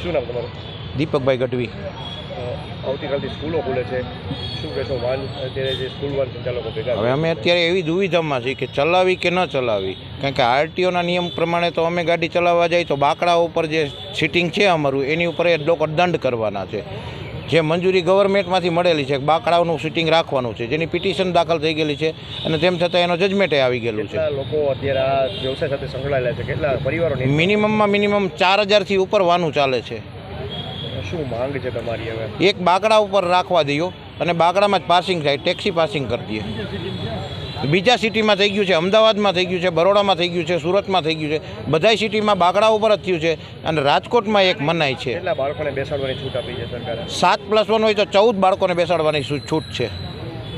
શું નામ તમારું? દીપકભાઈ ગઢવી. આવતીકાલથી સ્કૂલો ખુલે છે. શું કહેશો વાન અત્યારે જે સ્કૂલ વાન સંચાલકો ભેગા હવે અમે અત્યારે એવી દુવિધામાં છીએ કે ચલાવી કે ન ચલાવી. કારણ કે આરટીઓના નિયમ પ્રમાણે તો અમે ગાડી ચલાવવા જઈએ તો બાકડા ઉપર જે સીટિંગ છે અમારું એની ઉપર એ લોકો દંડ કરવાના છે. જે મંજૂરી ગવર્મેન્ટમાંથી મળેલી છે બાકડાઓનું સિટિંગ રાખવાનું છે જેની પિટિશન દાખલ થઈ ગયેલી છે અને તેમ છતાં એનો જજમેન્ટે આવી ગયેલું છે. લોકો અત્યારે આ વ્યવસાય સાથે સંકળાયેલા છે? કેટલા પરિવારો મિનિમમમાં મિનિમમ ચાર હજારથી ઉપર વાનું ચાલે છે. શું માંગ છે તમારી હવે? એક બાકડા ઉપર રાખવા દઈએ અને બાકડામાં જ પાસિંગ થાય ટેક્સી પાસિંગ કરી દઈએ બીજા સિટીમાં થઈ ગયું છે અમદાવાદમાં થઈ ગયું છે બરોડામાં થઈ ગયું છે સુરતમાં થઈ ગયું છે. બધાય સિટીમાં બાકડા ઉપર જ થયું છે અને રાજકોટમાં એક મનાઈ છે. બાળકોને બેસાડવાની છૂટ આપી છે સરકારે? સાત પ્લસ વન હોય તો ચૌદ બાળકોને બેસાડવાની છૂટ છે.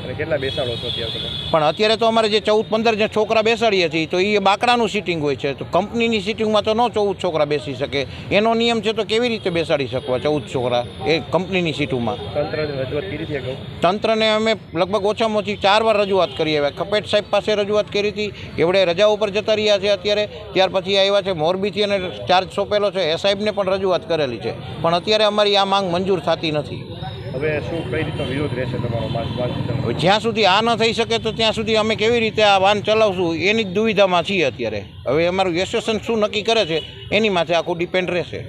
અને કેટલા બેસાડો છો અત્યારે તમે? પણ અત્યારે તો અમારે જે ચૌદ પંદર જે છોકરા બેસાડીએ છીએ તો એ બાકડાનું સીટિંગ હોય છે. તો કંપનીની સીટિંગમાં તો ન ચૌદ છોકરા બેસી શકે. એનો નિયમ છે તો કેવી રીતે બેસાડી શકવા ચૌદ છોકરા? એ કંપનીની સીટોમાં તંત્રને રજૂઆત કરી હતી અગાઉ તંત્રને અમે લગભગ ઓછામાં ઓછી ચાર વાર રજૂઆત કરી આવ્યા. કપેટ સાહેબ પાસે રજૂઆત કરી હતી. એવડે રજા ઉપર જતા રહ્યા છે અત્યારે. ત્યાર પછી આવ્યા છે મોરબીથી અને ચાર્જ સોંપેલો છે. એ સાહેબને પણ રજૂઆત કરેલી છે. પણ અત્યારે અમારી આ માંગ મંજૂર થતી નથી. હવે શું કઈ રીતનો વિરોધ રહેશે તમારો? જ્યાં સુધી આ ન થઈ શકે તો ત્યાં સુધી અમે કેવી રીતે આ વાન ચલાવશું, એની જ દુવિધામાં છીએ અત્યારે. હવે અમારું એસોસિએશન શું નક્કી કરે છે, એની માથે આખું ડિપેન્ડ રહેશે.